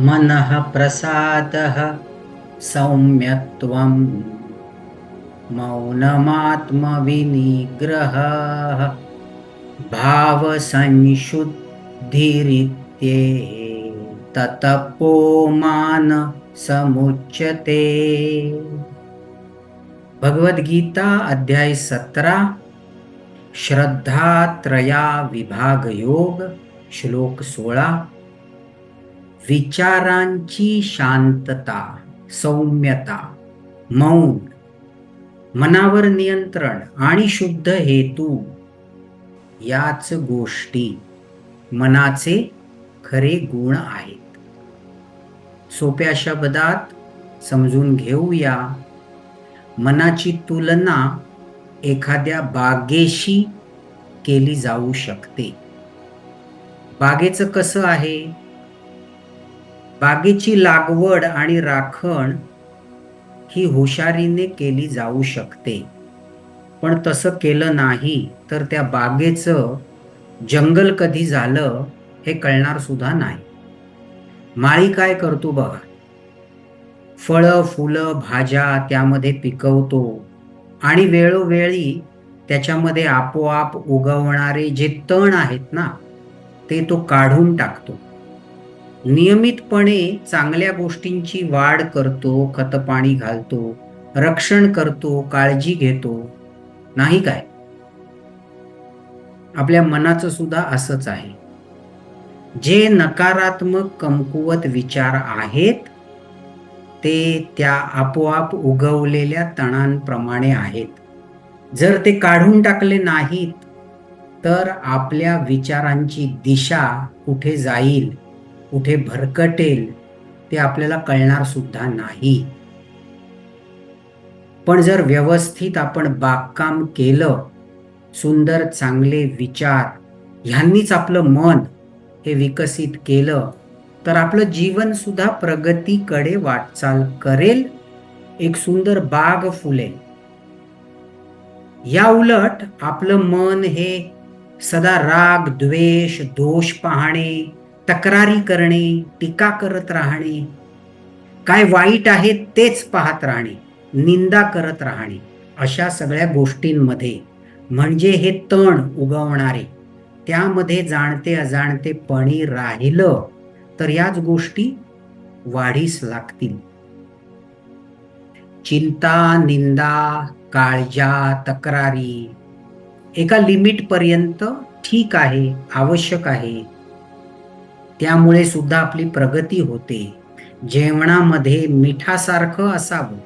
मनः प्रसादः सौम्यत्वं मौनमात्मविनिग्रहः भावसंशुद्धिरित्ये ततपो मान समुच्यते। भगवद्गीता अध्याय सतरा श्रद्धात्रया सोळा विचारांची शांतता सौम्यता मौन मनावर नियंत्रण आणि शुद्ध हेतू याच गोष्टी मनाचे खरे गुण आहेत. सोप्या शब्दात समजून घेऊया. मनाची तुलना एखाद्या बागेशी केली जाऊ शकते. बागेचं कसं आहे? बागेची लागवड आणि राखण ही हुशारीने केली जाऊ शकते. पण तसं केलं नाही तर त्या बागेचं जंगल कधी झालं हे कळणार सुद्धा नाही. माळी काय करतो बघा. फळं फुलं भाज्या त्यामध्ये पिकवतो आणि वेळोवेळी त्याच्यामध्ये आपोआप उगवणारे जे तण आहेत ना ते तो काढून टाकतो. नियमितपणे चांगल्या गोष्टींची वाढ करतो खतपाणी घालतो रक्षण करतो काळजी घेतो. नाही काय? आपल्या मनाचं सुद्धा असंच आहे. जे नकारात्मक कमकुवत विचार आहेत ते त्या आपोआप उगवलेल्या तणांप्रमाणे आहेत. जर ते काढून टाकले नाहीत तर आपल्या विचारांची दिशा कुठे जाईल? कुठे भरकटेल ते आपल्याला कळणार सुद्धा नाही. पण जर व्यवस्थित आपण बागकाम केलं सुंदर चांगले विचार ह्यांनीच आपलं मन हे विकसित केलं तर आपलं जीवन सुद्धा प्रगतीकडे वाटचाल करेल एक सुंदर बाग फुलेल. या उलट आपलं मन हे सदा राग द्वेष दोष पाहणे तक्रारी करणे टीका करत राहणे. काय वाईट आहे तेच पाहत राहणे निंदा करत राहणे. अशा सगळ्या गोष्टींमध्ये म्हणजे हे तण उगवणारे. त्यामध्ये जाणते अजाणतेपणी राहिलं तर याच गोष्टी वाढीस लागतील. चिंता निंदा काळजा तक्रारी. एका लिमिट पर्यंत ठीक आहे आवश्यक आहे. त्यामुळे सुद्धा आपली प्रगती होते. जेवणामध्ये मिठासारखं असावं.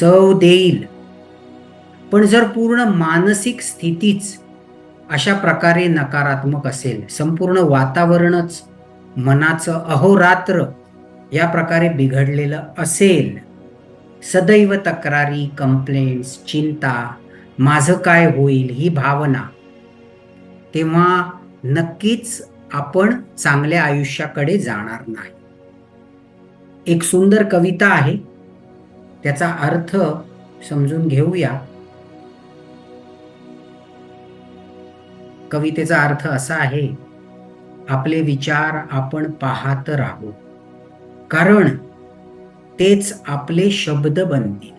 चव देईल. पण जर पूर्ण मानसिक स्थितीच अशा प्रकारे नकारात्मक असेल संपूर्ण वातावरणच मनाचं अहोरात्र या प्रकारे बिघडलेलं असेल सदैव तक्रारी कंप्लेंट्स चिंता माझं काय होईल ही भावना तेव्हा नक्कीच आपण चांगल्या आयुष्याकडे जाणार नाही. एक सुंदर कविता आहे. त्याचा अर्थ समजून घेऊया. कवितेचा अर्थ असा आहे आपले विचार आपण पाहत राहू. कारण तेच आपले शब्द बनतील.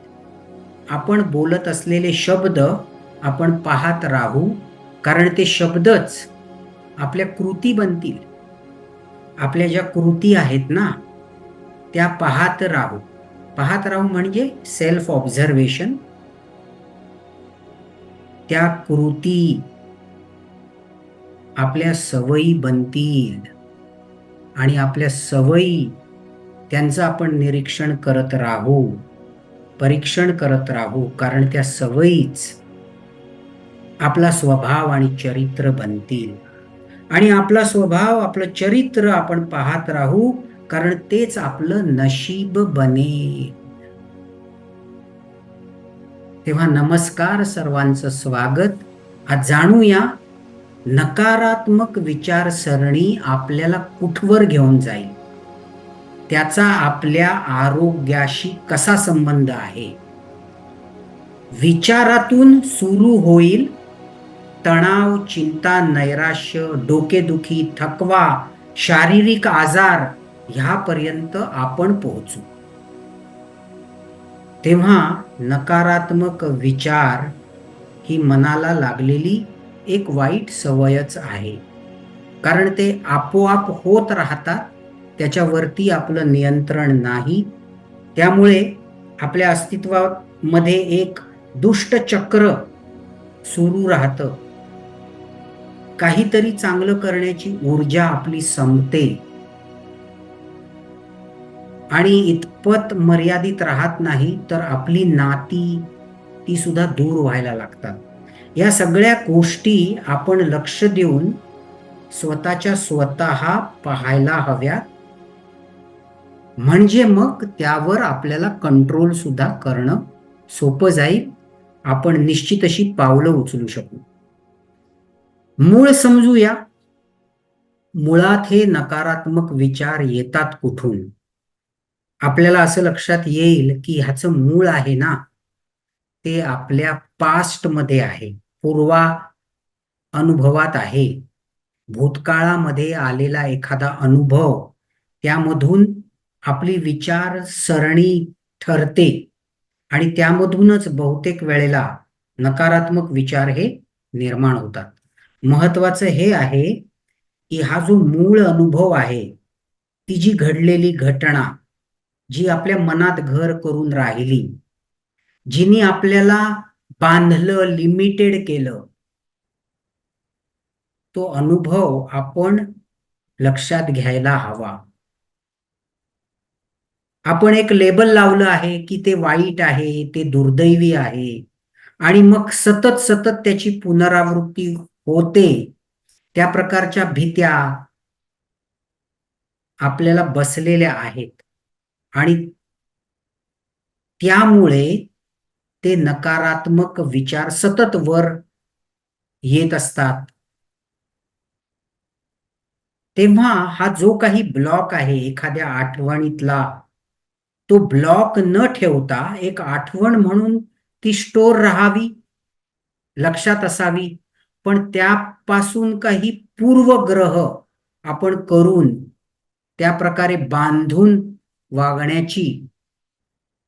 आपण बोलत असलेले शब्द आपण पाहत राहू. कारण ते शब्दच आपल्या कृती बनतील. आपल्या ज्या कृती आहेत ना त्या पाहत राहू. पाहत राहू म्हणजे सेल्फ ऑब्झर्वेशन त्या कृती आपल्या सवयी बनतील. आणि आपल्या सवयी त्यांचं आपण निरीक्षण करत राहू. परीक्षण करत राहू. कारण त्या सवयीच आपला स्वभाव आणि चरित्र बनतील. आणि आपला स्वभाव आपलं चरित्र आपण पाहत राहू कारण तेच आपलं नशीब बने. तेव्हा नमस्कार सर्वांचं स्वागत. आज जाणूया नकारात्मक विचारसरणी आपल्याला कुठवर घेऊन जाईल? त्याचा आपल्या आरोग्याशी कसा संबंध आहे? विचारातून सुरू होईल तणाव चिंता नैराश्य डोकेदुखी थकवा शारीरिक आजार ह्यापर्यंत आपण पोहोचू. तेव्हा नकारात्मक विचार ही मनाला लागलेली एक वाईट सवयच आहे. कारण ते आपोआप होत राहतात त्याच्यावरती आपलं नियंत्रण नाही. त्यामुळे आपल्या अस्तित्वामध्ये एक दुष्ट चक्र सुरू राहतं. काहीतरी चांगलं करण्याची ऊर्जा आपली संपते. आणि इतपत मर्यादित राहत नाही तर आपली नाती ती सुद्धा दूर व्हायला लागतात. या सगळ्या गोष्टी आपण लक्ष देऊन स्वतःच्या स्वतः पाहायला हव्यात. म्हणजे मग त्यावर आपल्याला कंट्रोल सुद्धा करणं सोपं जाईल. आपण निश्चित अशी पावलं उचलू शकू. मूळ समजूया. मुळात हे नकारात्मक विचार येतात कुठून? आपल्याला असं लक्षात येईल की ह्याचं मूळ आहे ना? ते आपल्या पास्टमध्ये आहे. पूर्वा अनुभवात आहे. भूतकाळामध्ये आलेला एखादा अनुभव त्यामधून आपली विचार सरणी ठरते आणि त्यामधूनच बहुतेक वेळेला नकारात्मक विचार हे निर्माण होतात. महत्वाचं हे आहे की हा जो मूळ अनुभव आहे ती जी घडलेली घटना जी आपल्या मनात घर करून राहिली जिने आपल्याला बांधलं लिमिटेड केलं तो अनुभव आपण लक्षात घ्यायला हवा. आपण एक लेबल लावलं आहे की ते वाईट आहे ते दुर्दैवी आहे आणि मग सतत सतत त्याची पुनरावृत्ती होते. त्या प्रकारच्या भीत्या आपल्याला बसलेल्या आहेत. आणि त्यामुळे ते नकारात्मक विचार सतत वर येत असतात. तेव्हा हा जो काही ब्लॉक आहे एखाद्या आठवणीतला तो ब्लॉक न ठेवता एक आठवण म्हणून ती स्टोर राहावी लक्षात असावी. पण त्यापासून काही पूर्वग्रह आपण करून त्या प्रकारे बांधून वागण्याची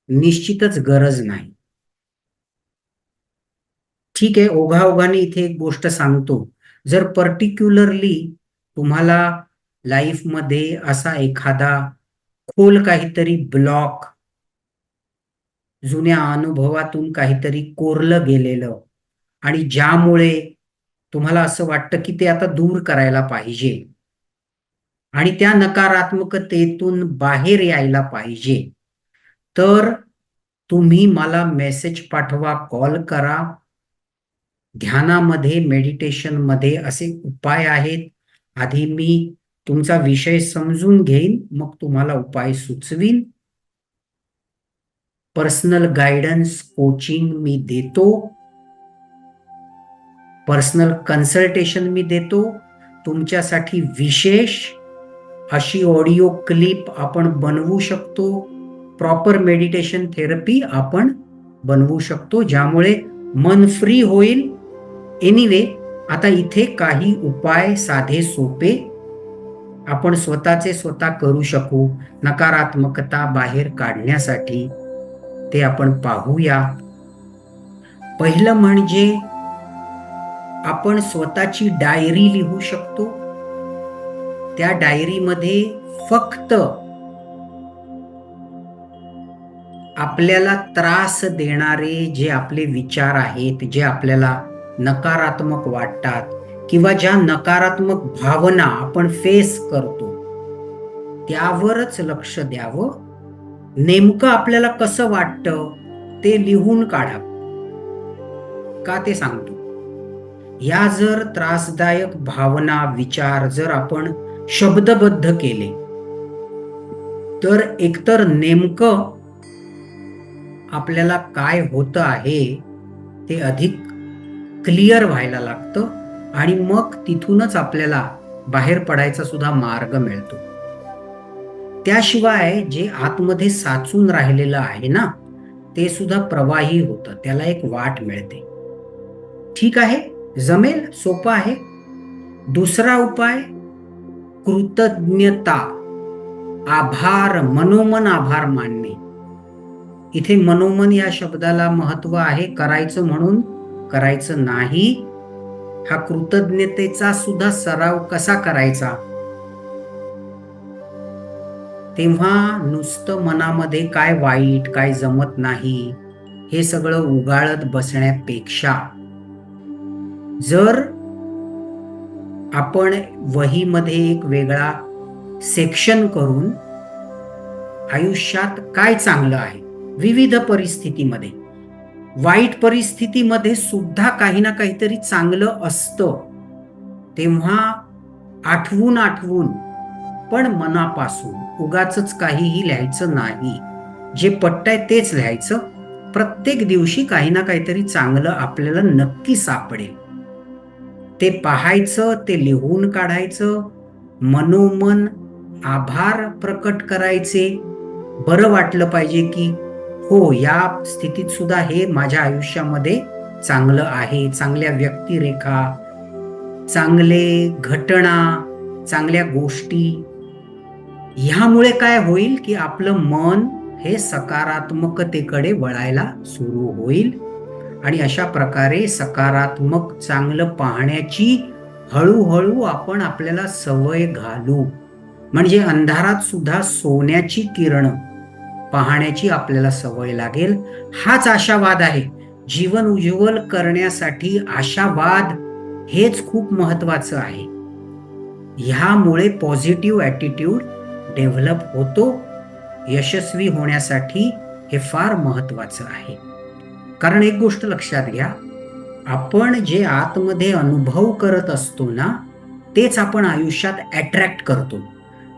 निश्चितच गरज नाही. ठीक आहे ओघाओघाने इथे एक गोष्ट सांगतो. जर पर्टिक्युलरली तुम्हाला लाईफमध्ये असा एखादा खोल काहीतरी ब्लॉक जुन्या अनुभवातून काहीतरी कोरलं गेलेलं आणि ज्यामुळे तुम्हाला असं वाटतं की ते आता दूर करायला पाहिजे. आणि त्या नकारात्मकतेतून बाहेर यायला पाहिजे. तर तुम्ही मला मेसेज पाठवा कॉल करा. ध्यानामध्ये मेडिटेशनमध्ये असे उपाय आहेत. आधी मी तुमचा विषय समजून घेईन मग तुम्हाला उपाय सुचवीन. पर्सनल गायडन्स कोचिंग मी देतो. पर्सनल कन्सल्टेशन मी देतो. तुमच्यासाठी विशेष अशी ऑडिओ क्लिप आपण बनवू शकतो. प्रॉपर मेडिटेशन थेरपी आपण बनवू शकतो ज्यामुळे मन फ्री होईल. एनिवे आता इथे काही उपाय साधे सोपे आपण स्वतःचे स्वतः करू शकू. नकारात्मकता बाहेर काढण्यासाठी ते आपण पाहूया. पहिलं म्हणजे आपण स्वतःची डायरी लिहू शकतो. त्या डायरीमध्ये फक्त आपल्याला त्रास देणारे जे आपले विचार आहेत जे आपल्याला नकारात्मक वाटतात किंवा ज्या नकारात्मक भावना आपण फेस करतो त्यावरच लक्ष द्यावं. नेमकं आपल्याला कसं वाटतं ते लिहून काढा. का ते सांगतो? या जर त्रासदायक भावना विचार जर आपण शब्दबद्ध केले तर एकतर नेमकं आपल्याला काय होतं आहे ते अधिक क्लिअर व्हायला लागतं आणि मग तिथूनच आपल्याला बाहेर पडायचा सुद्धा मार्ग मिळतो. त्याशिवाय जे आतमध्ये साचून राहिलेलं आहे ना ते सुद्धा प्रवाही होतं त्याला एक वाट मिळते. ठीक आहे? जमेल सोपं आहे. दुसरा उपाय कृतज्ञता. आभार मनोमन आभार मानणे. इथे मनोमन या शब्दाला महत्त्व आहे करायचं म्हणून करायचं नाही. हा कृतज्ञतेचा सुद्धा सराव कसा करायचा? तेव्हा नुसतं मनामध्ये काय वाईट काय जमत नाही हे सगळं उगाळत बसण्यापेक्षा जर आपण वहीमध्ये एक वेगळा सेक्शन करून आयुष्यात काय चांगलं आहे? विविध परिस्थितीमध्ये. वाईट परिस्थितीमध्ये सुद्धा काही ना काहीतरी चांगलं असतं. तेव्हा आठवून आठवून पण मनापासून उगाच काहीही लिहायचं नाही. जे पट्टाय तेच लिहायचं. प्रत्येक दिवशी काही ना काहीतरी चांगलं आपल्याला नक्की सापडेल. ते पाहायचं ते लिहून काढायचं मनोमन आभार प्रकट करायचे. बरं वाटलं पाहिजे की हो या स्थितीत सुद्धा हे माझ्या आयुष्यामध्ये चांगलं आहे. चांगल्या व्यक्तिरेखा चांगले घटना चांगल्या गोष्टी. ह्यामुळे काय होईल की आपलं मन हे सकारात्मकतेकडे वळायला सुरू होईल. आणि अशा प्रकारे सकारात्मक चांगलं पाहण्याची हळूहळू आपण आपल्याला सवय घालू. म्हणजे अंधारात सुद्धा सोन्याची किरण पाहण्याची आपल्याला सवय लागेल. हाच आशावाद आहे. जीवन उज्ज्वल करण्यासाठी आशावाद हेच खूप महत्वाचं आहे. ह्यामुळे पॉझिटिव्ह ॲटिट्यूड डेव्हलप होतो. यशस्वी होण्यासाठी हे फार महत्वाचं आहे. कारण एक गोष्ट लक्षात घ्या आपण जे आतमध्ये अनुभव करत असतो ना तेच आपण आयुष्यात अट्रॅक्ट करतो.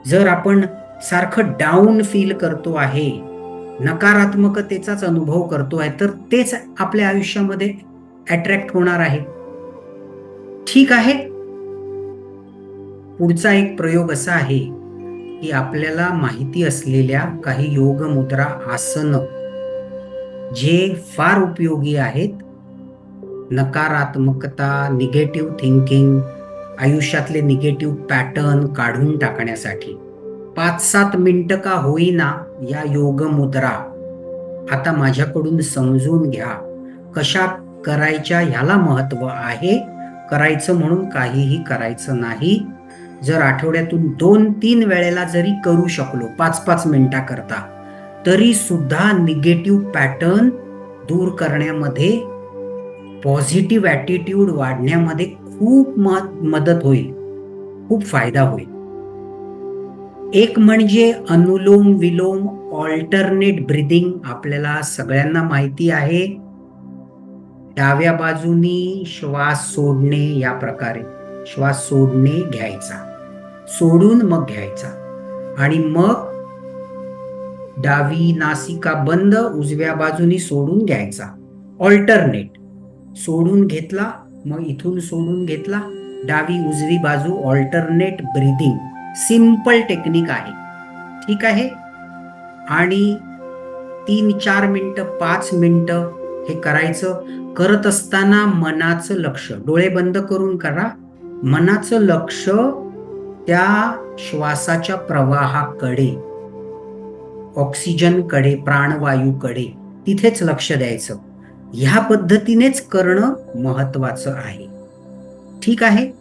जर आपण सारखं डाऊन फील करतो आहे नकारात्मकतेचाच अनुभव करतो आहे तर तेच आपल्या आयुष्यामध्ये अट्रॅक्ट होणार आहे. ठीक आहे? पुढचा एक प्रयोग असा आहे की आपल्याला माहिती असलेल्या काही योग मुद्रा जे फार उपयोगी आहेत. नकारात्मकता निगेटिव्ह थिंकिंग आयुष्यातले निगेटिव्ह पॅटर्न काढून टाकण्यासाठी. पाच सात मिनटं का होईना या योग मुद्रा आता माझ्याकडून समजून घ्या. कशा करायच्या ह्याला महत्त्व आहे? करायचं म्हणून काहीही करायचं नाही. जर आठवड्यातून दोन तीन वेळेला जरी करू शकलो पाच पाच मिनिटा करता तरी सुद्धा निगेटिव्ह पॅटर्न दूर करण्यामध्ये पॉझिटिव्ह ॲटिट्यूड वाढण्यामध्ये खूप मदत होईल. खूप फायदा होईल. एक म्हणजे अनुलोम विलोम ऑल्टरनेट ब्रिदिंग आपल्याला सगळ्यांना माहिती आहे. डाव्या बाजूनी श्वास सोडणे या प्रकारे. श्वास सोडणे घ्यायचा. सोडून मग घ्यायचा. आणि मग डावी नासिका बंद उजव्या बाजूनी सोडून घ्यायचा. ऑल्टरनेट सोडून घेतला मग इथून सोडून घेतला. डावी उजवी बाजू ऑल्टरनेट ब्रिदिंग सिंपल टेक्निक आहे. ठीक आहे? आणि तीन चार मिनटं पाच मिनटं हे करायचं. करत असताना मनाचं लक्ष. डोळे बंद करून करा. मनाचं लक्ष त्या श्वासाच्या प्रवाहाकडे. ऑक्सिजनकडे प्राणवायूकडे तिथेच लक्ष द्यायचं. ह्या पद्धतीनेच करणं महत्वाचं आहे. ठीक आहे?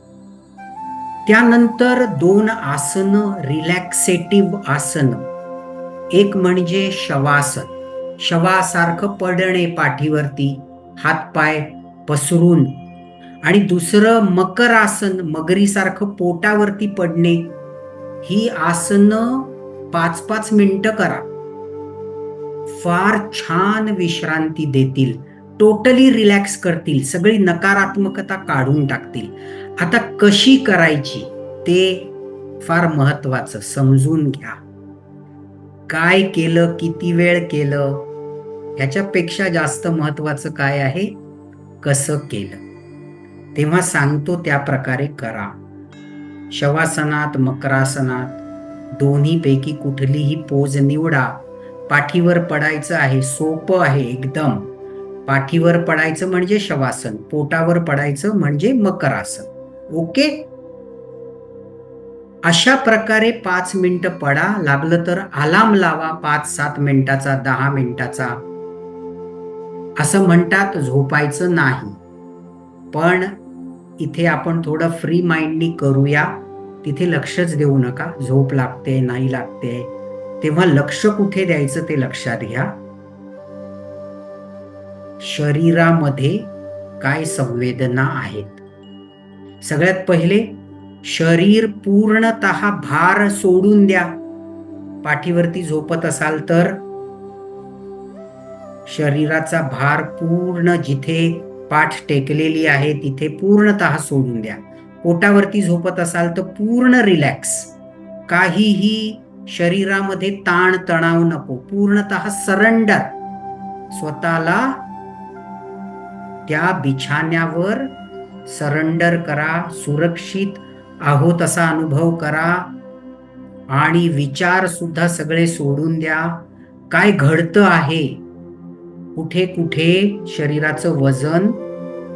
त्यानंतर दोन आसन रिलॅक्सेटिव्ह आसन. एक म्हणजे शवासन. शवासारखं पडणे पाठीवरती हातपाय पसरून. आणि दुसरं मकर आसन मगरीसारखं पोटावरती पडणे. ही आसनं पाच पाच मिनिटं करा. फार छान विश्रांती देतील. टोटली रिलॅक्स करतील. सगळी नकारात्मकता काढून टाकतील. आता कशी करायची ते फार महत्वाचं समजून घ्या. काय केलं किती वेळ केलं ह्याच्यापेक्षा जास्त महत्वाचं काय आहे? कसं केलं? तेव्हा सांगतो त्या प्रकारे करा. शवासनात मकरासनात दोन्हीपैकी कुठलीही पोज निवडा. पाठीवर पडायचं आहे सोपं आहे एकदम. पाठीवर पडायचं म्हणजे शवासन पोटावर पडायचं म्हणजे मकरासन. ओके? अशा प्रकारे पाच मिनिटं पडा लागलं तर आलाम लावा पाच सात मिनिटाचा दहा मिनिटाचा. असं म्हणतात झोपायचं नाही. पण इथे आपण थोडं फ्री माइंडनी करूया. तिथे लक्षच देऊ नका. झोप लागते नाही लागते. तेव्हा लक्ष कुठे द्यायचं ते लक्षात घ्या. शरीरामध्ये काय संवेदना आहेत? सगळ्यात पहिले शरीर पूर्णत भार सोडून द्या. पाठीवरती झोपत असाल तर? शरीराचा भार पूर्ण जिथे पाठ टेकलेली आहे तिथे पूर्णत सोडून द्या. पोटावरती झोपत असाल तर पूर्ण रिलॅक्स. काहीही शरीरामध्ये ताण तणाव नको. पूर्णत सरेंडर. स्वतःला त्या बिछाण्यावर सरेंडर करा सुरक्षित आहोत असा अनुभव करा आणि विचार सुद्धा सगळे सोडून द्या. काय घडतं आहे? कुठे कुठे शरीराचं वजन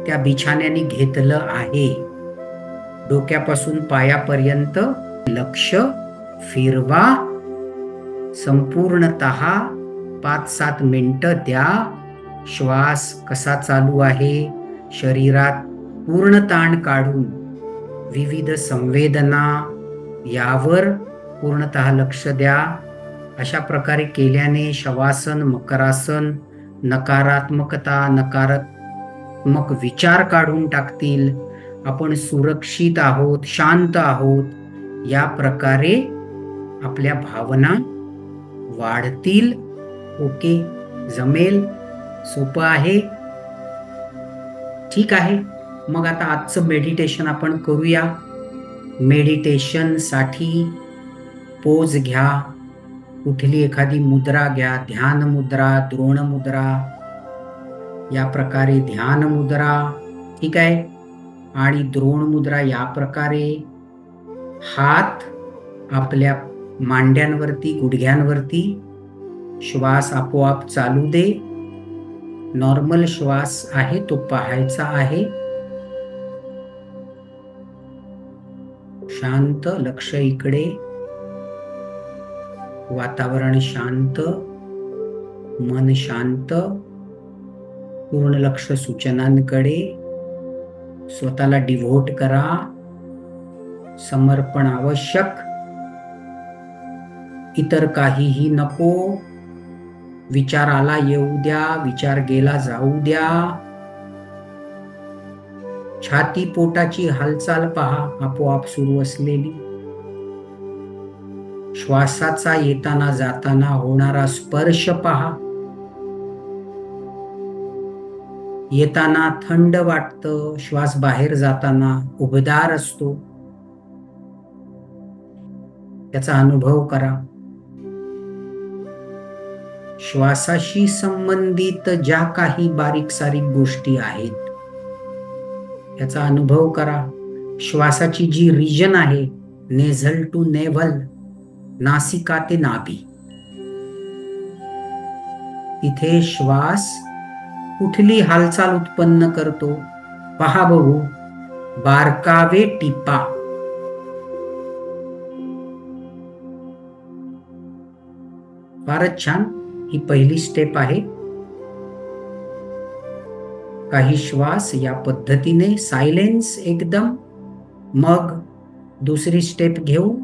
त्या बिछाण्याने घेतलं आहे? डोक्यापासून पायापर्यंत लक्ष फिरवा. संपूर्णत पाच सात मिनटं द्या. श्वास कसा चालू आहे? शरीरात पूर्ण ताण काढून विविध संवेदना यावर पूर्णत लक्ष द्या. अशा प्रकारे केल्याने शवासन मकरासन नकारात्मकता नकारात्मक विचार काढून टाकतील. आपण सुरक्षित आहोत शांत आहोत या प्रकारे आपल्या भावना वाढतील. ओके जमेल. सोपं आहे. ठीक आहे. मग आता आजचं मेडिटेशन आपण करूया. मेडिटेशनसाठी पोज घ्या. कुठली एखादी मुद्रा घ्या. ध्यान मुद्रा द्रोण मुद्रा. या प्रकारे ध्यान मुद्रा. ठीक आहे? आणि द्रोण मुद्रा या प्रकारे हात आपल्या मांड्यांवरती गुडघ्यांवरती श्वास आपोआप चालू दे. नॉर्मल श्वास आहे तो पाहायचा आहे. शांत लक्ष इकडे. वातावरण शांत मन शांत. पूर्ण लक्ष सूचनांकडे. स्वतःला डिव्होट करा. समर्पण आवश्यक. इतर काहीही नको. विचार आला येऊ द्या विचार गेला जाऊ द्या. छाती पोटाची हालचाल पहा आपोआप सुरू असलेली. श्वासाचा येताना जाताना होणारा स्पर्श पहा. येताना थंड वाटतं श्वास बाहेर जाताना उबदार असतो. त्याचा अनुभव करा. श्वासाशी संबंधित ज्या काही बारीक सारीक गोष्टी आहेत याचा अनुभव करा. श्वासाची जी रिजन आहे नेझल टू नेव्हल नासिका ते नाभी. तिथे श्वास कुठली हालचाल उत्पन्न करतो? पहा बघू. बारकावे टिपा. फारच छान. ही पहिली स्टेप आहे. काही श्वास या पद्धतीने. सायलेन्स एकदम. मग दुसरी स्टेप घेऊ.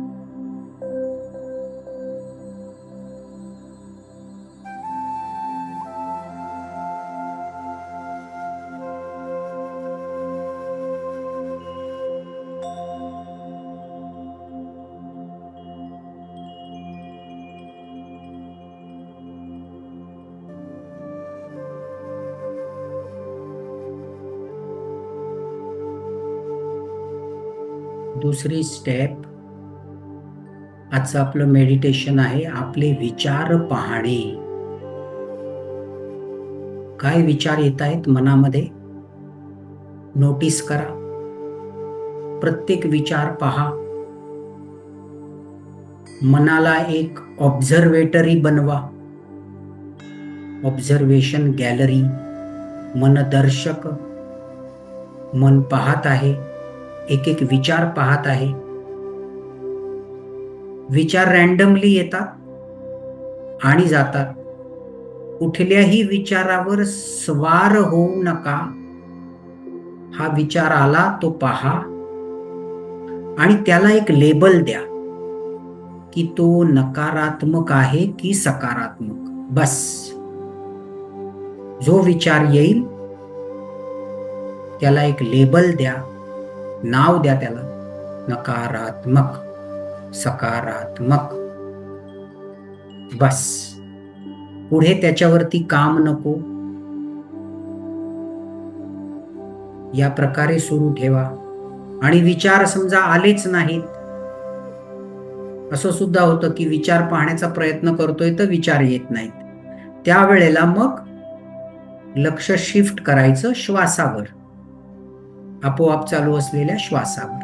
दुसरी स्टेप आजचं आपलं मेडिटेशन आहे आपले विचार पाहणे. काय विचार येत आहेत मनामध्ये? नोटीस करा. प्रत्येक विचार पहा. मनाला एक ऑब्झर्वेटरी बनवा. ऑब्झर्वेशन गॅलरी मनदर्शक. मन पाहत आहे. एक एक विचार पाहत आहे. विचार रॅन्डमली येतात आणि जातात. कुठल्याही विचारावर स्वार होऊ नका. हा विचार आला तो पहा. आणि त्याला एक लेबल द्या की तो नकारात्मक आहे की सकारात्मक. बस. जो विचार येईल त्याला एक लेबल द्या. नाव द्या त्याला. नकारात्मक सकारात्मक. बस. पुढे त्याच्यावरती काम नको. या प्रकारे सुरू ठेवा. आणि विचार समजा आलेच नाहीत. असं सुद्धा होतं की विचार पाहण्याचा प्रयत्न करतोय तर विचार येत नाहीत. त्यावेळेला मग लक्ष शिफ्ट करायचं श्वासावर. आपोआप चालू असलेल्या श्वासावर.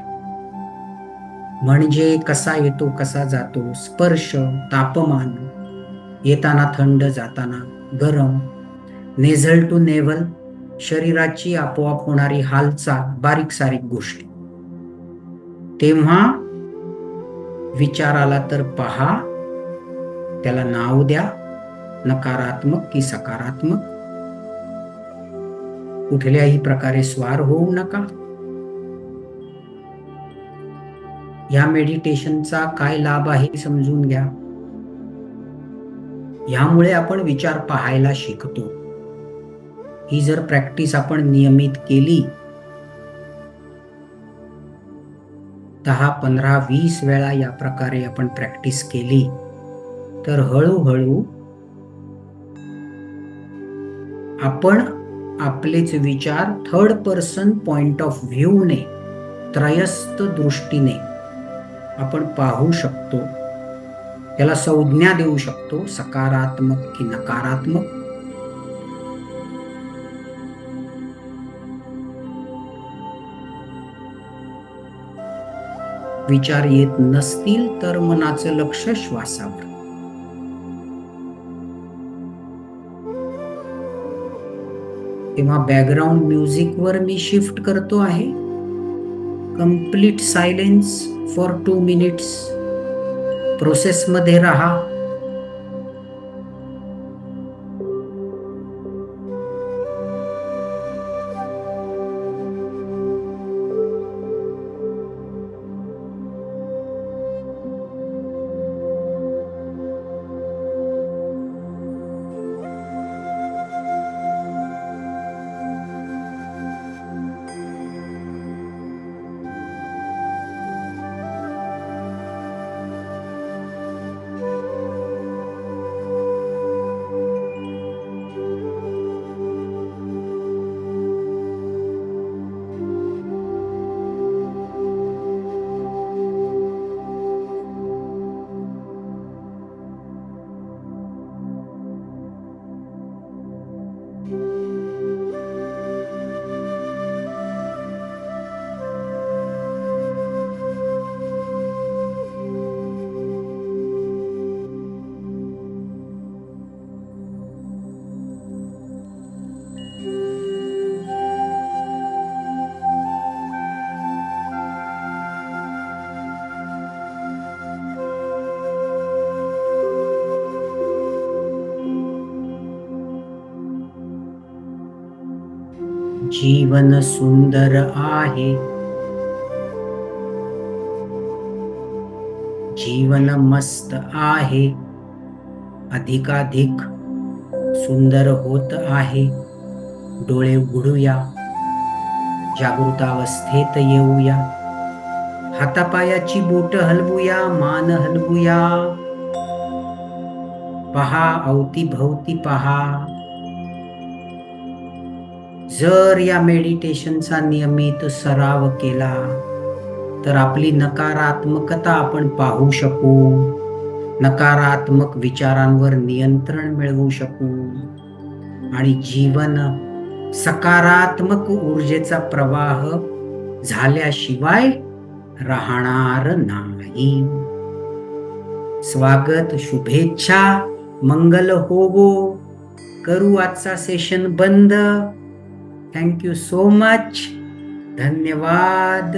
म्हणजे कसा येतो कसा जातो स्पर्श तापमान येताना थंड जाताना गरम नेझल टू नेव्हल शरीराची आपोआप होणारी हालचाल बारीक सारीक गोष्टी. तेव्हा विचार आला तर पहा त्याला नाव द्या नकारात्मक की सकारात्मक. कुठल्याही प्रकारे स्वार होऊ नका. या मेडिटेशनचा काय लाभ आहे समजून घ्या. ह्यामुळे आपण विचार पाहायला शिकतो. ही जर प्रॅक्टिस आपण नियमित केली दहा पंधरा वीस वेळा या प्रकारे आपण प्रॅक्टिस केली तर हळूहळू आपण आपलेच विचार थर्ड पर्सन पॉइंट ऑफ व्ह्यूने त्रयस्थ दृष्टीने आपण पाहू शकतो. त्याला संज्ञा देऊ शकतो सकारात्मक की नकारात्मक. विचार येत नसतील तर मनाचं लक्ष श्वासावर. तेव्हा बॅकग्राऊंड म्युझिकवर मी शिफ्ट करतो आहे. Complete silence for two minutes प्रोसेसमध्ये राहा. जीवन सुंदर आहे. जीवन मस्त आहे. अधिकाधिक सुंदर होत आहे. डोळे उघडूया. जागृतावस्थेत येऊया. हातापायाची बोट हलवूया मान हलवूया. पहा अवतीभवती पहा. जर या मेडिटेशनचा नियमित सराव केला तर आपली नकारात्मकता आपण पाहू शकू. नकारात्मक विचारांवर नियंत्रण मिळवू शकू. आणि जीवन सकारात्मक ऊर्जेचा प्रवाह झाल्याशिवाय राहणार नाही. स्वागत शुभेच्छा मंगल होवो. करू आजचा सेशन बंद. थँक यू सो मच धन्यवाद